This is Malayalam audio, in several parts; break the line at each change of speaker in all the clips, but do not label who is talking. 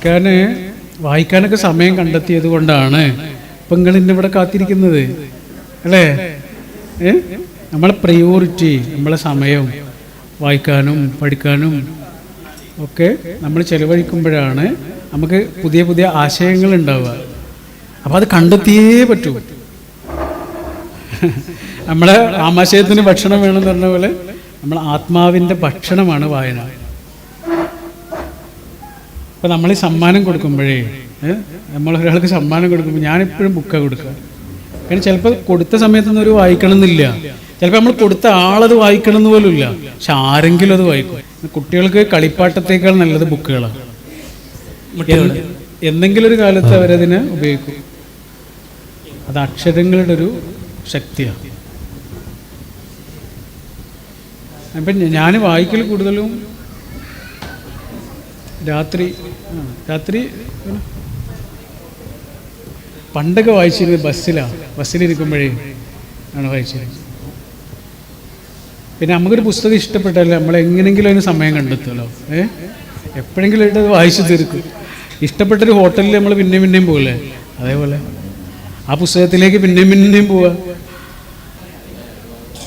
വായിക്കാൻ വായിക്കാനൊക്കെ സമയം കണ്ടെത്തിയത് കൊണ്ടാണ് ഇപ്പം നിങ്ങൾ ഇന്ന് ഇവിടെ കാത്തിരിക്കുന്നത്. അല്ലേ? ഏ? നമ്മളെ പ്രയോറിറ്റി നമ്മളെ സമയം വായിക്കാനും പഠിക്കാനും ഒക്കെ നമ്മൾ ചെലവഴിക്കുമ്പോഴാണ് നമുക്ക് പുതിയ പുതിയ ആശയങ്ങൾ ഉണ്ടാവുക. അപ്പോൾ അത് കണ്ടെത്തിയേ പറ്റൂ. നമ്മളെ ആമാശയത്തിന് ഭക്ഷണം വേണമെന്ന് പറഞ്ഞ പോലെ നമ്മൾ ആത്മാവിന്റെ ഭക്ഷണമാണ് വായന. ഇപ്പം നമ്മൾ ഈ സമ്മാനം കൊടുക്കുമ്പോഴേ നമ്മൾ ഒരാൾക്ക് സമ്മാനം കൊടുക്കുമ്പോൾ ഞാനെപ്പോഴും ബുക്കാണ് കൊടുക്കുക കാരണം ചിലപ്പോൾ കൊടുത്ത സമയത്തൊന്നും ഒരു വായിക്കണം എന്നില്ല ചിലപ്പോൾ നമ്മൾ കൊടുത്ത ആളത് വായിക്കണം എന്ന് പോലും ഇല്ല പക്ഷെ ആരെങ്കിലും അത് വായിക്കും. കുട്ടികൾക്ക് കളിപ്പാട്ടത്തേക്കാൾ നല്ലത് ബുക്കുകളാണ് എന്ത്- എന്തെങ്കിലും ഒരു കാലത്ത് അവരതിനെ ഉപയോഗിക്കും. അത് അക്ഷരങ്ങളുടെ ഒരു ശക്തിയാണ് അപ്പം ഞാൻ വായിക്കൽ കൂടുതലും രാത്രി രാത്രി പണ്ടൊക്കെ വായിച്ചിരുന്നത് ബസ്സിലാണ്. ബസ്സിലിരിക്കുമ്പോഴേ ആണ് വായിച്ചിരുന്നത്. പിന്നെ നമുക്കൊരു പുസ്തകം ഇഷ്ടപ്പെട്ടാലേ നമ്മൾ എങ്ങനെങ്കിലും അതിന് സമയം കണ്ടെത്തുമല്ലോ. ഏ? എപ്പോഴെങ്കിലും ആയിട്ട് അത് വായിച്ചു തീർക്കും. ഇഷ്ടപ്പെട്ടൊരു ഹോട്ടലിൽ നമ്മൾ പിന്നെയും പിന്നെയും പോകില്ലേ അതേപോലെ. ആ പുസ്തകത്തിലേക്ക് പിന്നെയും പിന്നെയും പോവുക.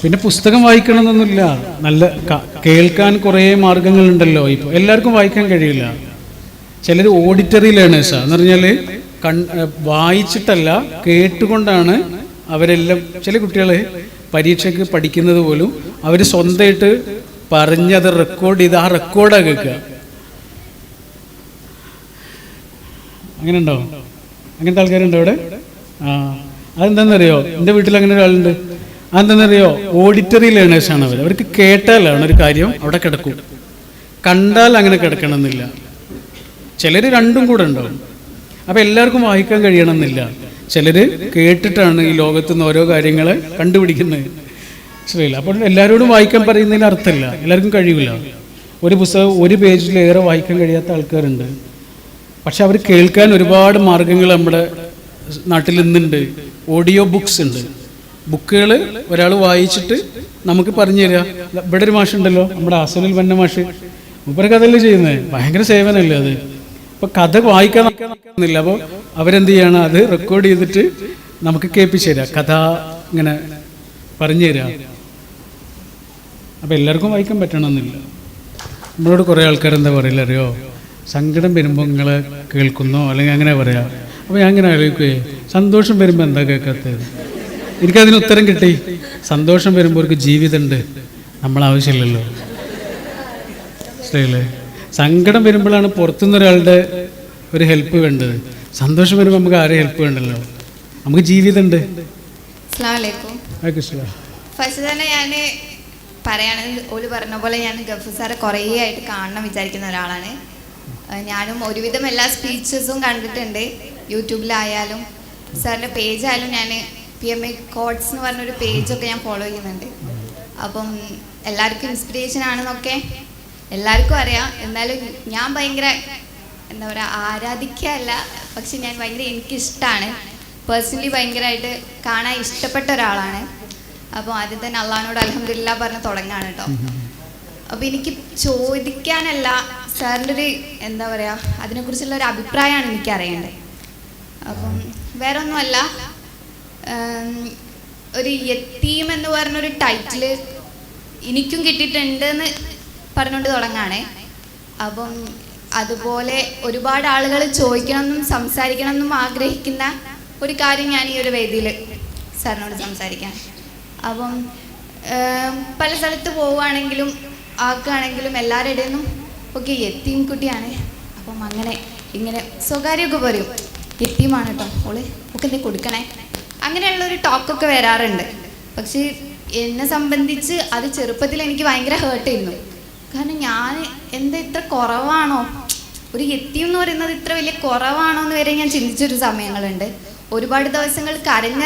പിന്നെ പുസ്തകം വായിക്കണമെന്നൊന്നുമില്ല. നല്ല കേൾക്കാൻ കുറേ മാർഗങ്ങളുണ്ടല്ലോ ഇപ്പോൾ എല്ലാവർക്കും വായിക്കാൻ കഴിയില്ല. ചിലർ ഓഡിറ്ററി ലേണേഴ്സ് എന്ന് പറഞ്ഞാൽ കൺ വായിച്ചിട്ടല്ല കേട്ടുകൊണ്ടാണ് അവരെല്ലാം ചില കുട്ടികൾ പരീക്ഷയ്ക്ക് പഠിക്കുന്നത് പോലും അവർ സ്വന്തമായിട്ട് പറഞ്ഞത് റെക്കോർഡ് ചെയ്ത് ആ റെക്കോർഡാണ് കേൾക്കുക. അങ്ങനെ ഉണ്ടോ അങ്ങനത്തെ ആൾക്കാരുണ്ടോ അവിടെ? ആ അതെന്താണെന്നറിയോ എന്റെ വീട്ടിൽ അങ്ങനെ ഒരാളുണ്ട്. അതെന്താണെന്നറിയോ ഓഡിറ്ററി ലേണേഴ്സാണ് അവർ അവർക്ക് കേട്ടാലാണ് ഒരു കാര്യം അവിടെ കിടക്കും. കണ്ടാൽ അങ്ങനെ കിടക്കണമെന്നില്ല. ചിലർ രണ്ടും കൂടെ ഉണ്ടാവും. അപ്പം എല്ലാവർക്കും വായിക്കാൻ കഴിയണമെന്നില്ല. ചിലർ കേട്ടിട്ടാണ് ഈ ലോകത്ത് നിന്ന് ഓരോ കാര്യങ്ങൾ കണ്ടുപിടിക്കുന്നത്. ശരിയല്ല അപ്പോൾ എല്ലാവരോടും വായിക്കാൻ പറയുന്നതിന് അർത്ഥമില്ല. എല്ലാവർക്കും കഴിയില്ല ഒരു പുസ്തകം ഒരു പേജിലേറെ വായിക്കാൻ കഴിയാത്ത ആൾക്കാരുണ്ട്. പക്ഷെ അവർ കേൾക്കാൻ ഒരുപാട് മാർഗങ്ങൾ നമ്മുടെ നാട്ടിൽ ഇന്നുണ്ട് ഓഡിയോ ബുക്സ് ഉണ്ട്. ബുക്കുകൾ ഒരാൾ വായിച്ചിട്ട് നമുക്ക് പറഞ്ഞു തരിക. ഇവിടെ ഒരു മാഷുണ്ടല്ലോ നമ്മുടെ അസനിൽ വന്ന മാഷ്. മൂപ്പര കഥയല്ലേ ചെയ്യുന്നത്? ഭയങ്കര സേവനമല്ലേ അത്? ഇപ്പം കഥ വായിക്കാൻ നിൽക്കുന്നില്ല. അപ്പോൾ അവരെന്ത് ചെയ്യണം? അത് റെക്കോർഡ് ചെയ്തിട്ട് നമുക്ക് കേൾപ്പിച്ചു തരാം കഥ ഇങ്ങനെ പറഞ്ഞു തരാം അപ്പോൾ എല്ലാവർക്കും വായിക്കാൻ പറ്റണമെന്നില്ല. നമ്മളോട് കുറേ ആൾക്കാരെന്താ പറയില്ല അറിയോ? സങ്കടം വരുമ്പോൾ നിങ്ങൾ കേൾക്കുന്നോ? അല്ലെങ്കിൽ അങ്ങനെ പറയാം. അപ്പോൾ ഞാൻ അങ്ങനെ ആലോചിക്കുകയെ സന്തോഷം വരുമ്പോൾ എന്താ കേൾക്കാത്തത്? എനിക്കതിന് ഉത്തരം കിട്ടി. സന്തോഷം വരുമ്പോൾ ഒരു ജീവിതമുണ്ട് നമ്മൾ ആവശ്യമില്ലല്ലോ. ശരിയല്ലേ സങ്കടം വരുമ്പോഴാണ് പുറത്തുനിന്ന് ഒരാളുടെ ഒരു ഹെൽപ്പ് വേണ്ടത്. സന്തോഷം വരുമ്പോൾ നമുക്ക് ആരെയും ഹെൽപ്പ് വേണ്ടല്ലോ? നമുക്ക് ജീവിതമുണ്ട്
ഫസ്റ്റ് തന്നെ ഞാൻ പറയുകയാണെങ്കിൽ ഓൽ പറഞ്ഞ പോലെ ഞാൻ ഗഫു സാറെ കുറേ ആയിട്ട് കാണണം വിചാരിക്കുന്ന ഒരാളാണ്. ഞാനും ഒരുവിധം എല്ലാ സ്പീച്ചസും കണ്ടിട്ടുണ്ട്. യൂട്യൂബിലായാലും സാറിന്റെ പേജായാലും ഞാൻ പി എം എ കോഡ്സ് എന്ന് പറഞ്ഞൊരു പേജൊക്കെ ഞാൻ ഫോളോ ചെയ്യുന്നുണ്ട്. അപ്പം എല്ലാവർക്കും ഇൻസ്പിറേഷൻ ആണെന്നൊക്കെ എല്ലാവർക്കും അറിയാം. എന്നാലും ഞാൻ ഭയങ്കര എന്താ പറയുക ആരാധിക്കല്ല പക്ഷെ ഞാൻ ഭയങ്കര എനിക്കിഷ്ടമാണ് പേഴ്സണലി ഭയങ്കരമായിട്ട് കാണാൻ ഇഷ്ടപ്പെട്ട ഒരാളാണ്. അപ്പോൾ ആദ്യം തന്നെ അള്ളഹാനോട് അലഹമില്ല പറഞ്ഞ് തുടങ്ങാണ് കേട്ടോ അപ്പോൾ എനിക്ക് ചോദിക്കാനല്ല സാറിന്റെ ഒരു എന്താ പറയുക അതിനെക്കുറിച്ചുള്ള ഒരു അഭിപ്രായമാണ് എനിക്ക് അറിയേണ്ടത് അപ്പം വേറെ ഒന്നുമല്ല ഉം, ഒരു യത്തീം എന്ന് പറഞ്ഞൊരു ടൈറ്റിൽ എനിക്കും കിട്ടിയിട്ടുണ്ട് എന്ന് പറഞ്ഞുകൊണ്ട് തുടങ്ങാണേ. അപ്പം അതുപോലെ ഒരുപാട് ആളുകൾ ചോദിക്കണമെന്നും സംസാരിക്കണമെന്നും ആഗ്രഹിക്കുന്ന ഒരു കാര്യം ഞാൻ ഈ ഒരു വേദിയിൽ സാറിനോട് സംസാരിക്കാം. അപ്പം പല സ്ഥലത്ത് പോവുകയാണെങ്കിലും ആക്കുകയാണെങ്കിലും എല്ലാവരുടെ ഇടയിൽ നിന്നും ഓക്കെ എത്തിയും കുട്ടിയാണ്. അപ്പം അങ്ങനെ ഇങ്ങനെ സ്വകാര്യമൊക്കെ പറയും. എത്തിയുമാണ് കേട്ടോ ഓൾ. ഒക്കെ എന്തെങ്കിലും കൊടുക്കണേ. അങ്ങനെയുള്ള ഒരു ടോക്കൊക്കെ വരാറുണ്ട്. പക്ഷേ എന്നെ സംബന്ധിച്ച് അത് ചെറുപ്പത്തിൽ എനിക്ക് ഭയങ്കര ഹേർട്ട് ചെയ്യുന്നു കാരണം ഞാൻ എന്താ ഇത്ര കുറവാണോ? ഒരു എത്തിയും എന്ന് പറയുന്നത് ഇത്ര വലിയ കുറവാണോ എന്ന് വരെ ഞാൻ ചിന്തിച്ചൊരു സമയങ്ങളുണ്ട്. ഒരുപാട് ദിവസങ്ങൾ കരഞ്ഞ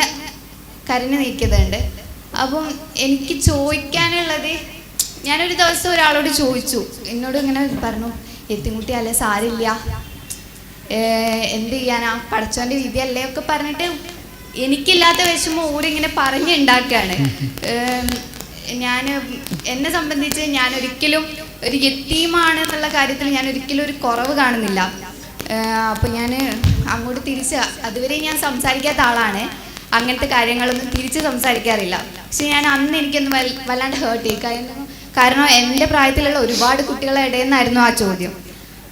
കരഞ്ഞു നീക്കിയതുണ്ട് അപ്പം എനിക്ക് ചോദിക്കാനുള്ളത് ഞാനൊരു ദിവസം ഒരാളോട് ചോദിച്ചു. എന്നോട് ഇങ്ങനെ പറഞ്ഞു എത്തിൻകുട്ടി അല്ലേ സാരില്ല എന്ത് ചെയ്യാനാ? പടച്ചോന്റെ വിധിയല്ലേ ഒക്കെ പറഞ്ഞിട്ട് എനിക്കില്ലാത്ത വിഷമം ഊരിങ്ങനെ പറഞ്ഞുണ്ടാക്കുകയാണ് ഞാൻ എന്നെ സംബന്ധിച്ച് ഞാൻ ഒരിക്കലും ഒരു യത്തീമാണ് എന്നുള്ള കാര്യത്തിൽ ഞാൻ ഒരിക്കലും ഒരു കുറവ് കാണുന്നില്ല. അപ്പോൾ ഞാൻ അങ്ങോട്ട് തിരിച്ച് അതുവരെ ഞാൻ സംസാരിക്കാത്ത ആളാണ്. അങ്ങനത്തെ കാര്യങ്ങളൊന്നും തിരിച്ച് സംസാരിക്കാറില്ല. പക്ഷെ ഞാൻ അന്ന് എനിക്കൊന്ന് വല്ലാണ്ട് ഹേർട്ട് ചെയ്യും കാരണം കാരണം എന്റെ പ്രായത്തിലുള്ള ഒരുപാട് കുട്ടികളെ ഇടയിൽ നിന്നായിരുന്നു ആ ചോദ്യം.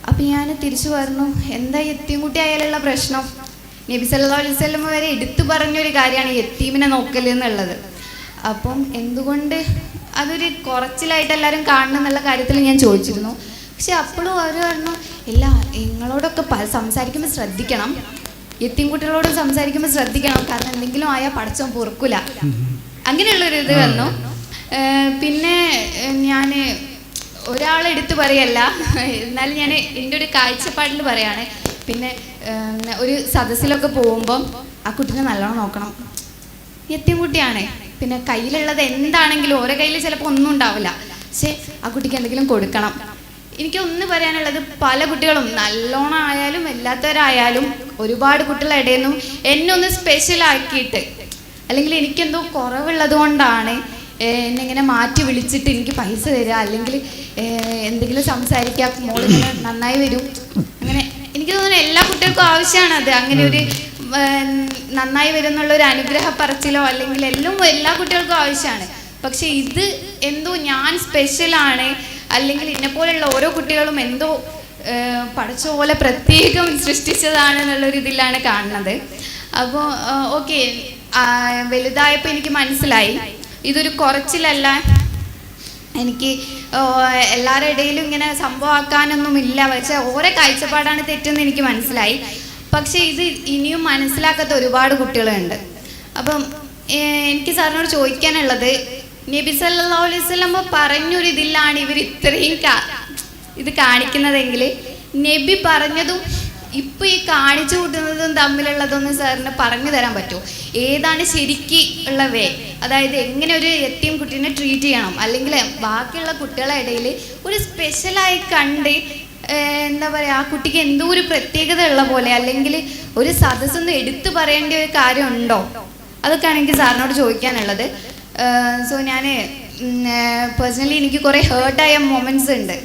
അപ്പം ഞാൻ തിരിച്ചു പറഞ്ഞു എന്താ എത്തിയും ആയാലുള്ള പ്രശ്നം? നബി സല്ലാ അലൈഹി സ്വലം വരെ എടുത്തു പറഞ്ഞൊരു കാര്യമാണ് യത്തീമിനെ നോക്കൽ എന്നുള്ളത്. അപ്പം എന്തുകൊണ്ട് അതൊരു കുറച്ചിലായിട്ട് എല്ലാവരും കാണണം എന്നുള്ള കാര്യത്തിൽ ഞാൻ ചോദിച്ചിരുന്നു. പക്ഷെ അപ്പോഴും അവർ പറഞ്ഞു ഇല്ല നിങ്ങളോടൊക്കെ സംസാരിക്കുമ്പോൾ ശ്രദ്ധിക്കണം. എത്തിയും കുട്ടികളോട് സംസാരിക്കുമ്പോൾ ശ്രദ്ധിക്കണം. കാരണം എന്തെങ്കിലും ആയാൽ പഠിച്ചോ പൊറുക്കൂല. അങ്ങനെയുള്ളൊരു ഇത് വന്നു. പിന്നെ ഞാൻ ഒരാളെടുത്ത് പറയല്ല. എന്നാലും ഞാൻ എന്റെ ഒരു കാഴ്ചപ്പാടിൽ പറയാണ്. പിന്നെ ഒരു സദസ്സിലൊക്കെ പോകുമ്പം ആ കുട്ടീനെ നല്ലോണം നോക്കണം. എത്തിയും കുട്ടിയാണ്. പിന്നെ കയ്യിലുള്ളത് എന്താണെങ്കിലും ഓരോ കയ്യിൽ ചിലപ്പോൾ ഒന്നും ഉണ്ടാവില്ല. പക്ഷേ ആ കുട്ടിക്ക് എന്തെങ്കിലും കൊടുക്കണം. എനിക്ക് ഒന്ന് പറയാനുള്ളത് പല കുട്ടികളും നല്ലോണം ആയാലും എല്ലാത്തവരായാലും ഒരുപാട് കുട്ടികളുടെ ഇടയിൽ നിന്നും എന്നെ ഒന്ന് സ്പെഷ്യൽ ആക്കിയിട്ട് അല്ലെങ്കിൽ എനിക്കെന്തോ കുറവുള്ളത് കൊണ്ടാണ് എന്നെ ഇങ്ങനെ മാറ്റി വിളിച്ചിട്ട് എനിക്ക് പൈസ തരിക അല്ലെങ്കിൽ എന്തെങ്കിലും സംസാരിക്കുക മോളിങ്ങനെ നന്നായി വരും. എനിക്ക് തോന്നുന്നു എല്ലാ കുട്ടികൾക്കും ആവശ്യമാണ് അത് അങ്ങനെ ഒരു നന്നായി വരുന്നുള്ള ഒരു അനുഗ്രഹ പറച്ചിലോ അല്ലെങ്കിൽ എല്ലാം എല്ലാ കുട്ടികൾക്കും ആവശ്യമാണ്. പക്ഷെ ഇത് എന്തോ ഞാൻ സ്പെഷ്യലാണ് അല്ലെങ്കിൽ എന്നെ പോലെയുള്ള ഓരോ കുട്ടികളും എന്തോ പഠിച്ച പോലെ പ്രത്യേകം സൃഷ്ടിച്ചതാണ് എന്നുള്ളൊരു ഇതിലാണ് കാണുന്നത്. അപ്പോൾ ഓക്കെ വലുതായപ്പോൾ എനിക്ക് മനസ്സിലായി. ഇതൊരു കുറച്ചിലല്ല. എനിക്ക് എല്ലാവരുടെ ഇടയിലും ഇങ്ങനെ സംഭവമാക്കാനൊന്നുമില്ല. പക്ഷെ ഓരോ കാഴ്ചപ്പാടാണ് തെറ്റെന്ന് എനിക്ക് മനസ്സിലായി. പക്ഷെ ഇത് ഇനിയും മനസ്സിലാക്കാത്ത ഒരുപാട് കുട്ടികളുണ്ട്. അപ്പം എനിക്ക് സാറിനോട് ചോദിക്കാനുള്ളത് നബി വസല്ലമ പറഞ്ഞൊരു ഇതിലാണ് ഇവർ ഇത്രയും ഇത് കാണിക്കുന്നതെങ്കിൽ നബി പറഞ്ഞതും ഇപ്പൊ ഈ കാണിച്ചു കൂട്ടുന്നതും തമ്മിലുള്ളതൊന്ന് സാറിന് പറഞ്ഞു തരാൻ പറ്റുമോ? ഏതാണ് ശരിക്ക് ഉള്ള വേ? അതായത് എങ്ങനെ ഒരു എത്തിയും കുട്ടീനെ ട്രീറ്റ് ചെയ്യണം? അല്ലെങ്കിൽ ബാക്കിയുള്ള കുട്ടികളുടെ ഇടയിൽ ഒരു സ്പെഷ്യലായി കണ്ട് എന്താ പറയുക ആ കുട്ടിക്ക് എന്തോ ഒരു പ്രത്യേകത ഉള്ള പോലെ അല്ലെങ്കിൽ ഒരു സദസ്സൊന്ന് എടുത്തു പറയേണ്ട ഒരു കാര്യം ഉണ്ടോ? അതൊക്കെയാണ് എനിക്ക് സാറിനോട് ചോദിക്കാനുള്ളത്. സോ ഞാൻ പേഴ്സണലി എനിക്ക് കുറേ ഹേർട്ടായ മൊമെന്റ്സ് ഉണ്ട്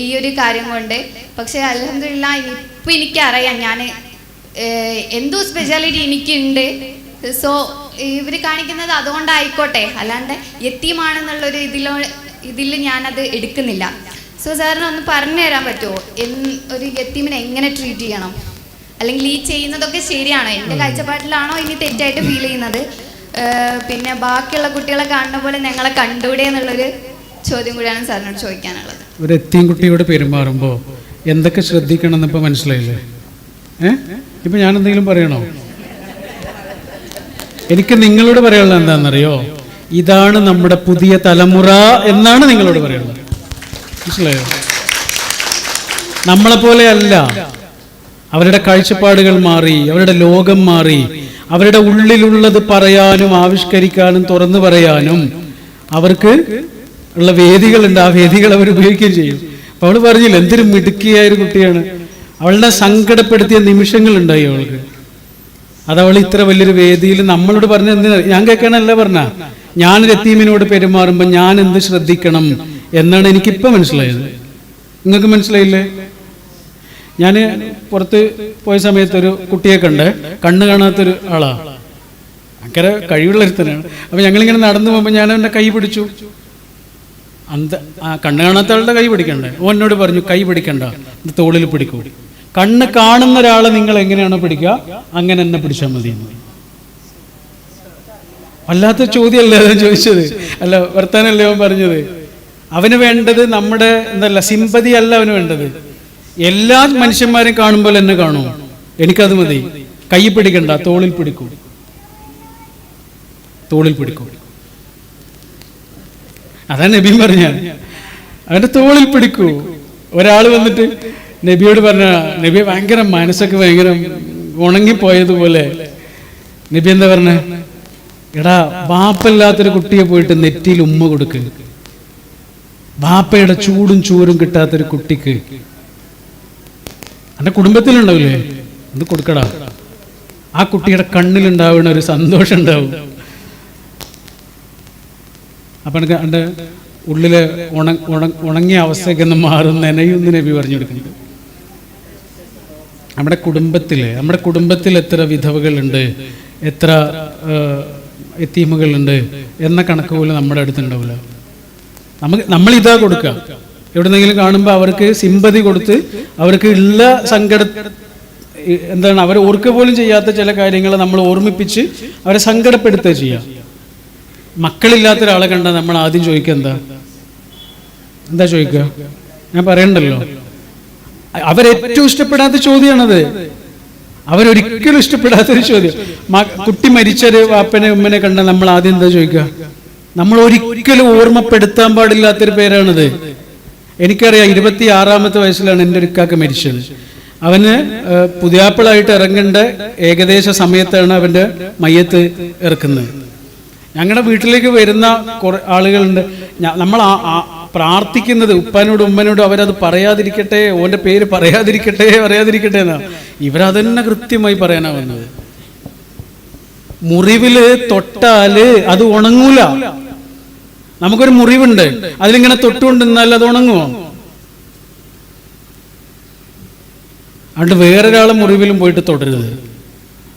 ഈ ഒരു കാര്യം കൊണ്ട്. പക്ഷേ അലഹമില്ല ഇപ്പം എനിക്കറിയാം ഞാൻ എന്തോ സ്പെഷ്യാലിറ്റി എനിക്കുണ്ട്. സോ ഇവർ കാണിക്കുന്നത് അതുകൊണ്ടായിക്കോട്ടെ. അല്ലാണ്ട് എത്തിയമാണെന്നുള്ളൊരു ഇതിലോ ഇതിൽ ഞാനത് എടുക്കുന്നില്ല. സോ സാറിന് ഒന്ന് പറഞ്ഞു തരാൻ പറ്റുമോ ഒരു എത്തിമിനെ എങ്ങനെ ട്രീറ്റ് ചെയ്യണം? അല്ലെങ്കിൽ ഈ ചെയ്യുന്നതൊക്കെ ശരിയാണോ? എന്റെ കാഴ്ചപ്പാട്ടിലാണോ ഇനി തെറ്റായിട്ട് ഫീൽ ചെയ്യുന്നത്? പിന്നെ ബാക്കിയുള്ള കുട്ടികളെ കാണുന്ന പോലെ ഞങ്ങളെ കണ്ടൂടെ എന്നുള്ളൊരു ചോദ്യം കൂടിയാണ് സാറിനോട് ചോദിക്കാനുള്ളത്.
ഒരു എത്തിയും കുട്ടിയോട് പെരുമാറുമ്പോൾ എന്തൊക്കെ ശ്രദ്ധിക്കണം എന്ന് ഇപ്പോൾ മനസ്സിലായില്ലേ? ഏ? ഇപ്പം ഞാൻ എന്തെങ്കിലും പറയണോ? എനിക്ക് നിങ്ങളോട് പറയാനുള്ളത് എന്താണെന്നറിയോ? ഇതാണ് നമ്മുടെ പുതിയ തലമുറ എന്നാണ് നിങ്ങളോട് പറയുന്നത് മനസ്സിലായോ? നമ്മളെപ്പോലെ അല്ല. അവരുടെ കാഴ്ചപ്പാടുകൾ മാറി അവരുടെ ലോകം മാറി അവരുടെ ഉള്ളിലുള്ളത് പറയാനും ആവിഷ്കരിക്കാനും തുറന്നു പറയാനും അവർക്ക് ഉള്ള വേദികളുണ്ട്. ആ വേദികൾ അവർ ഉപയോഗിക്കുകയും ചെയ്യും. അവൾ പറഞ്ഞില്ല എന്തൊരു മിടുക്കിയായൊരു കുട്ടിയാണ്. അവളുടെ സങ്കടപ്പെടുത്തിയ നിമിഷങ്ങൾ ഉണ്ടായി അവൾക്ക്. അത് അവൾ ഇത്ര വലിയൊരു വേദിയിൽ നമ്മളോട് പറഞ്ഞ എന്തിനാ? ഞാൻ കേൾക്കണല്ലേ പറഞ്ഞ. ഞാൻ എത്തീമിനോട് പെരുമാറുമ്പോൾ ഞാൻ എന്ത് ശ്രദ്ധിക്കണം എന്നാണ് എനിക്കിപ്പോൾ മനസ്സിലായത്. നിങ്ങൾക്ക് മനസ്സിലായില്ലേ? ഞാൻ പുറത്ത് പോയ സമയത്ത് ഒരു കുട്ടിയെ കണ്ട് കണ്ണ് കാണാത്തൊരു ആളാ. ഭയങ്കര കഴിവുള്ള ഒരുത്തനാണ്. അപ്പൊ ഞങ്ങളിങ്ങനെ നടന്നു പോകുമ്പോൾ ഞാൻ അവന്റെ കൈ പിടിച്ചു. അന്ത ആ കണ്ണ് കാണാത്ത ആളുടെ കൈ പിടിക്കണ്ടേ? എന്നോട് പറഞ്ഞു കൈ പിടിക്കണ്ട തോളിൽ പിടിക്കൂ. കണ്ണ് കാണുന്ന ഒരാളെ നിങ്ങൾ എങ്ങനെയാണ് പിടിക്കുക അങ്ങനെ എന്നെ പിടിച്ചാൽ മതി. വല്ലാത്ത ചോദ്യമല്ലേ അതാ ചോദിച്ചത്? അല്ല വർത്താനല്ലേ അവൻ പറഞ്ഞത്? അവന് വേണ്ടത് നമ്മുടെ എന്തല്ല സിമ്പതി അല്ല അവന് വേണ്ടത്. എല്ലാ മനുഷ്യന്മാരും കാണുമ്പോൾ എന്നെ കാണൂ. എനിക്കത് മതി. കൈ പിടിക്കണ്ട തോളിൽ പിടിക്കൂ. തോളിൽ പിടിക്കൂ. അതാ നബി പറഞ്ഞ. അവന്റെ തോളിൽ പിടിക്കൂ. ഒരാൾ വന്നിട്ട് നബിയോട് പറഞ്ഞ നബി ഭയങ്കര മനസ്സൊക്കെ ഭയങ്കര ഉണങ്ങിപ്പോയതുപോലെ. നബി എന്താ പറഞ്ഞ? എടാ ബാപ്പല്ലാത്തൊരു കുട്ടിയെ പോയിട്ട് നെറ്റിയിൽ ഉമ്മ കൊടുക്ക്. ബാപ്പയുടെ ചൂടും ചൂരും കിട്ടാത്തൊരു കുട്ടിക്ക്. എന്റെ കുടുംബത്തിലുണ്ടാവില്ലേ? അത് കൊടുക്കടാ. ആ കുട്ടിയുടെ കണ്ണിലുണ്ടാവുന്ന ഒരു സന്തോഷം ഉണ്ടാവും. അപ്പൊ എനിക്ക് എന്റെ ഉള്ളിലെ ഉണ ഉണ ഉണങ്ങിയ അവസ്ഥയൊക്കെ ഒന്ന് മാറും നനയൊന്ന് നബി പറഞ്ഞു കൊടുക്കുന്നുണ്ട്. നമ്മുടെ കുടുംബത്തിൽ നമ്മുടെ കുടുംബത്തിൽ എത്ര വിധവകളുണ്ട് എത്ര എത്തീമുകളുണ്ട് എന്ന കണക്ക് പോലും നമ്മുടെ അടുത്തുണ്ടാവില്ല. നമുക്ക് നമ്മൾ ഇതാ കൊടുക്കുക എവിടെന്നെങ്കിലും കാണുമ്പോൾ അവർക്ക് സിമ്പതി കൊടുത്ത് അവർക്ക് ഉള്ള സങ്കട എന്താണ് അവർ ഓർക്കുക പോലും ചെയ്യാത്ത ചില കാര്യങ്ങൾ നമ്മൾ ഓർമ്മിപ്പിച്ച് അവരെ സങ്കടപ്പെടുത്തുക ചെയ്യാം. മക്കളില്ലാത്ത ഒരാളെ കണ്ടാൽ നമ്മൾ ആദ്യം ചോദിക്കുക എന്താ? എന്താ ചോദിക്കുക? ഞാൻ പറയണ്ടല്ലോ. അവരേറ്റവും ഇഷ്ടപ്പെടാത്ത ചോദ്യമാണത്. അവരൊരിക്കലും ഇഷ്ടപ്പെടാത്തൊരു ചോദ്യം. കുട്ടി മരിച്ചൊരു വാപ്പനെ ഉമ്മനെ കണ്ട നമ്മൾ ആദ്യം എന്താ ചോദിക്കുക? നമ്മൾ ഒരിക്കലും ഓർമ്മപ്പെടുത്താൻ പാടില്ലാത്തൊരു പേരാണിത്. എനിക്കറിയാം ഇരുപത്തി ആറാമത്തെ വയസ്സിലാണ് എന്റെ ഒരു ഇക്കാക്ക മരിച്ചത്. അവന് പുതിയാപ്പിളായിട്ട് ഇറങ്ങേണ്ട ഏകദേശ സമയത്താണ് അവന്റെ മയ്യത്ത് ഇറക്കുന്നത്. ഞങ്ങളുടെ വീട്ടിലേക്ക് വരുന്ന കുറെ ആളുകളുണ്ട്. നമ്മൾ ആ- പ്രാർത്ഥിക്കുന്നത് ഉപ്പാനോടും ഉമ്മനോടും അവരത് പറയാതിരിക്കട്ടെ ഓന്റെ പേര് പറയാതിരിക്കട്ടെ പറയാതിരിക്കട്ടെ എന്നാണ്. ഇവരതന്നെ കൃത്യമായി പറയാനാ വന്നത് മുറിവിൽ തൊട്ടാൽ അത് ഉണങ്ങൂല. നമുക്കൊരു മുറിവുണ്ട്. അതിലിങ്ങനെ തൊട്ടുകൊണ്ടിരുന്നാൽ അത് ഉണങ്ങുമോ അതുകൊണ്ട് വേറൊരാളെ മുറിവിലും പോയിട്ട് തൊടരുത്.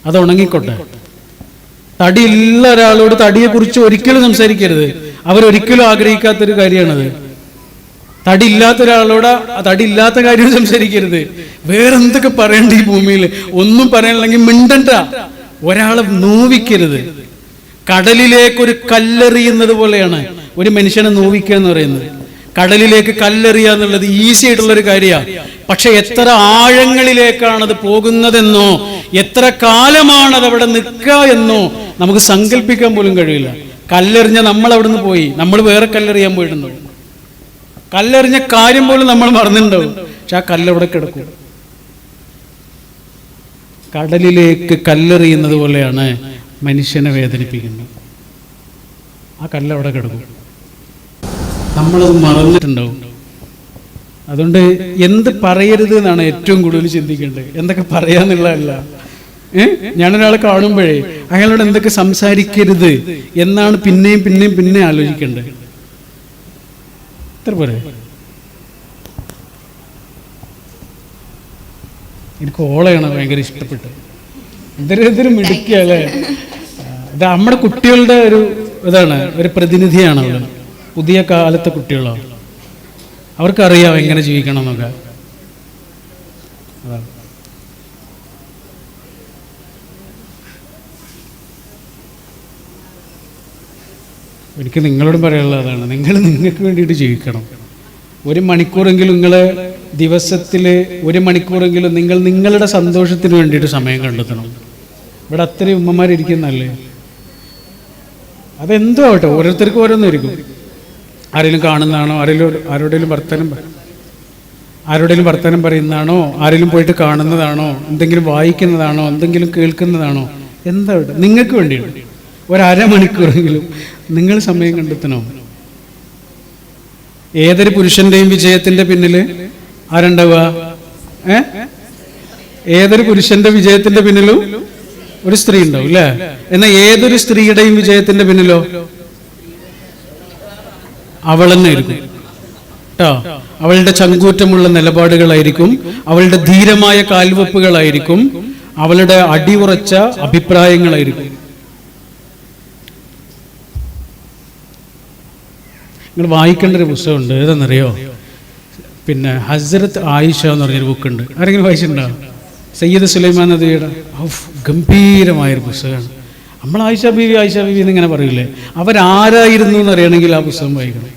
അത് ഉണങ്ങിക്കോട്ടെ. തടിയുള്ള ഒരാളോട് തടിയെ കുറിച്ച് ഒരിക്കലും സംസാരിക്കരുത്. അവരൊരിക്കലും ആഗ്രഹിക്കാത്തൊരു കാര്യമാണത്. തടി ഇല്ലാത്ത ഒരാളോട് തടി ഇല്ലാത്ത കാര്യം സംസാരിക്കരുത്. വേറെന്തൊക്കെ പറയണ്ട ഈ ഭൂമിയിൽ ഒന്നും പറയാനില്ലെങ്കിൽ മിണ്ടണ്ട. ഒരാളെ നോവിക്കരുത്. കടലിലേക്ക് ഒരു കല്ലെറിയുന്നത് പോലെയാണ് ഒരു മനുഷ്യനെ നോവിക്കുക എന്ന് പറയുന്നത്. കടലിലേക്ക് കല്ലെറിയുക എന്നുള്ളത് ഈസി ആയിട്ടുള്ള ഒരു കാര്യമാണ് പക്ഷെ എത്ര ആഴങ്ങളിലേക്കാണ് അത് പോകുന്നതെന്നോ എത്ര കാലമാണ് അത് അവിടെ നിൽക്കുക എന്നോ നമുക്ക് സങ്കല്പിക്കാൻ പോലും കഴിയില്ല. കല്ലെറിഞ്ഞ നമ്മൾ അവിടുന്ന് പോയി. നമ്മൾ വേറെ കല്ലെറിയാൻ പോയിട്ടുണ്ടാവും കല്ലെറിഞ്ഞ കാര്യം പോലും നമ്മൾ മറന്നിട്ടുണ്ടാവും. പക്ഷെ ആ കല്ലവിടെ കിടക്കും. കടലിലേക്ക് കല്ലെറിയുന്നത് പോലെയാണ് മനുഷ്യനെ വേദനിപ്പിക്കുന്നത്. ആ കല്ലവിടെ കിടക്കും. നമ്മളത് മറന്നിട്ടുണ്ടാവും. അതുകൊണ്ട് എന്ത് പറയരുത് എന്നാണ് ഏറ്റവും കൂടുതൽ ചിന്തിക്കേണ്ടത്. എന്തൊക്കെ പറയാന്നുള്ളതല്ല. ഞാനൊരാളെ കാണുമ്പോഴേ അയാളോട് എന്തൊക്കെ സംസാരിക്കരുത് എന്നാണ് പിന്നെയും പിന്നെയും പിന്നെ ആലോചിക്കേണ്ടത്. ഇത്ര പോരെ? എനിക്ക് ഓളയാണ് ഭയങ്കര ഇഷ്ടപ്പെട്ടത്. ഇതൊരു മിടുക്കിയ അല്ലേ? ഇത് നമ്മുടെ കുട്ടികളുടെ ഒരു ഇതാണ് ഒരു പ്രതിനിധിയാണ് അവർ പുതിയ കാലത്തെ കുട്ടികളാണ്. അവർക്കറിയാം എങ്ങനെ ജീവിക്കണം എന്നൊക്കെ അതാണ്. എനിക്ക് നിങ്ങളോട് പറയാനുള്ള അതാണ്. നിങ്ങൾ നിങ്ങൾക്ക് വേണ്ടിയിട്ട് ജീവിക്കണം. ഒരു മണിക്കൂറെങ്കിലും നിങ്ങൾ ദിവസത്തിൽ ഒരു മണിക്കൂറെങ്കിലും നിങ്ങൾ നിങ്ങളുടെ സന്തോഷത്തിന് വേണ്ടിയിട്ട് സമയം കണ്ടെത്തണം. ഇവിടെ അത്രയും ഉമ്മമാരിയ്ക്കുന്നല്ലേ അതെന്തോ ആവട്ടെ ഓരോരുത്തർക്കും ഓരോന്നായിരിക്കും. ആരെങ്കിലും കാണുന്നതാണോ? ആരെങ്കിലും ആരോടെങ്കിലും വർത്തനം ആരോടെങ്കിലും വർത്തനം പറയുന്നതാണോ? ആരെങ്കിലും പോയിട്ട് കാണുന്നതാണോ? എന്തെങ്കിലും വായിക്കുന്നതാണോ? എന്തെങ്കിലും കേൾക്കുന്നതാണോ? എന്താ നിങ്ങൾക്ക് വേണ്ടിയിട്ട് ഒരു അരമണിക്കൂറെങ്കിലും നിങ്ങൾ സമയം കണ്ടെത്തണോ? ഏതൊരു പുരുഷന്റെയും വിജയത്തിന്റെ പിന്നിൽ ആരുണ്ടാവുക? ഏ? ഏതൊരു പുരുഷന്റെ വിജയത്തിന്റെ പിന്നിലും ഒരു സ്ത്രീ ഉണ്ടാവും അല്ലേ എന്നാൽ ഏതൊരു സ്ത്രീയുടെയും വിജയത്തിന്റെ പിന്നിലോ അവൾ തന്നെ ആയിരിക്കും. കേട്ടോ അവളുടെ ചങ്കൂറ്റമുള്ള നിലപാടുകളായിരിക്കും അവളുടെ ധീരമായ കാൽവെപ്പുകളായിരിക്കും അവളുടെ അടിയുറച്ച അഭിപ്രായങ്ങളായിരിക്കും. നിങ്ങൾ വായിക്കേണ്ട ഒരു പുസ്തകമുണ്ട്. ഏതെന്നറിയോ പിന്നെ ഹസ്രത്ത് ആയിഷ എന്ന് പറഞ്ഞൊരു ബുക്കുണ്ട്. ആരെങ്കിലും വായിച്ചിട്ടുണ്ടോ? സയ്യിദ് സുലൈമാൻ നദിയുടെ ഗംഭീരമായൊരു പുസ്തകമാണ്. നമ്മൾ ആയിഷ ബീവി ആയിഷ ബീവി എന്നിങ്ങനെ പറയില്ലേ അവരാരായിരുന്നു എന്ന് അറിയണമെങ്കിൽ ആ പുസ്തകം വായിക്കണം.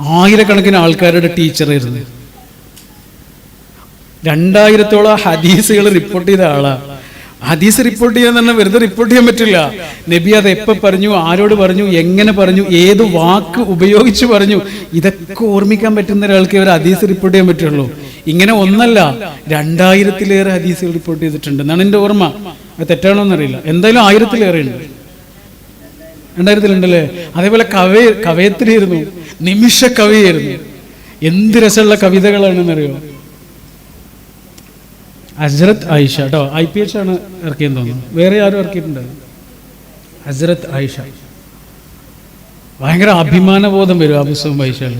ആയിരക്കണക്കിന് ആൾക്കാരുടെ ടീച്ചറായിരുന്നു. രണ്ടായിരത്തോളം ഹദീസുകൾ റിപ്പോർട്ട് ചെയ്ത ആളാ. ഹദീസ് റിപ്പോർട്ട് ചെയ്യാൻ തന്നെ വെറുതെ റിപ്പോർട്ട് ചെയ്യാൻ പറ്റില്ല. നബി അത് എപ്പോൾ പറഞ്ഞു ആരോട് പറഞ്ഞു എങ്ങനെ പറഞ്ഞു ഏത് വാക്ക് ഉപയോഗിച്ച് പറഞ്ഞു ഇതൊക്കെ ഓർമ്മിക്കാൻ പറ്റുന്ന ഒരാൾക്ക് ഒരു ഹദീസ് റിപ്പോർട്ട് ചെയ്യാൻ പറ്റുള്ളൂ. ഇങ്ങനെ ഒന്നല്ല രണ്ടായിരത്തിലേറെ ഹദീസുകൾ റിപ്പോർട്ട് ചെയ്തിട്ടുണ്ട്. എന്നാണ് എന്റെ ഓർമ്മ. അത് തെറ്റാണോ എന്നറിയില്ല. എന്തായാലും ആയിരത്തിലേറെ ഉണ്ട് രണ്ടായിരത്തിലുണ്ടല്ലേ? അതേപോലെ കവ കവയത്തിലായിരുന്നു നിമിഷ കവിയായിരുന്നു എന്ത് രസമുള്ള കവിതകളാണെന്നറിയോ? ഹസ്രത്ത് ആയിഷ കേട്ടോ. ഐ പി എച്ച് ആണ് ഇറക്കിയെന്ന് തോന്നുന്നു. വേറെ ആരും ഇറക്കിയിട്ടുണ്ട് ഹസ്രത്ത് ആയിഷ. ഭയങ്കര അഭിമാനബോധം വരും ആ പുസ്തകം വായിച്ചാൽ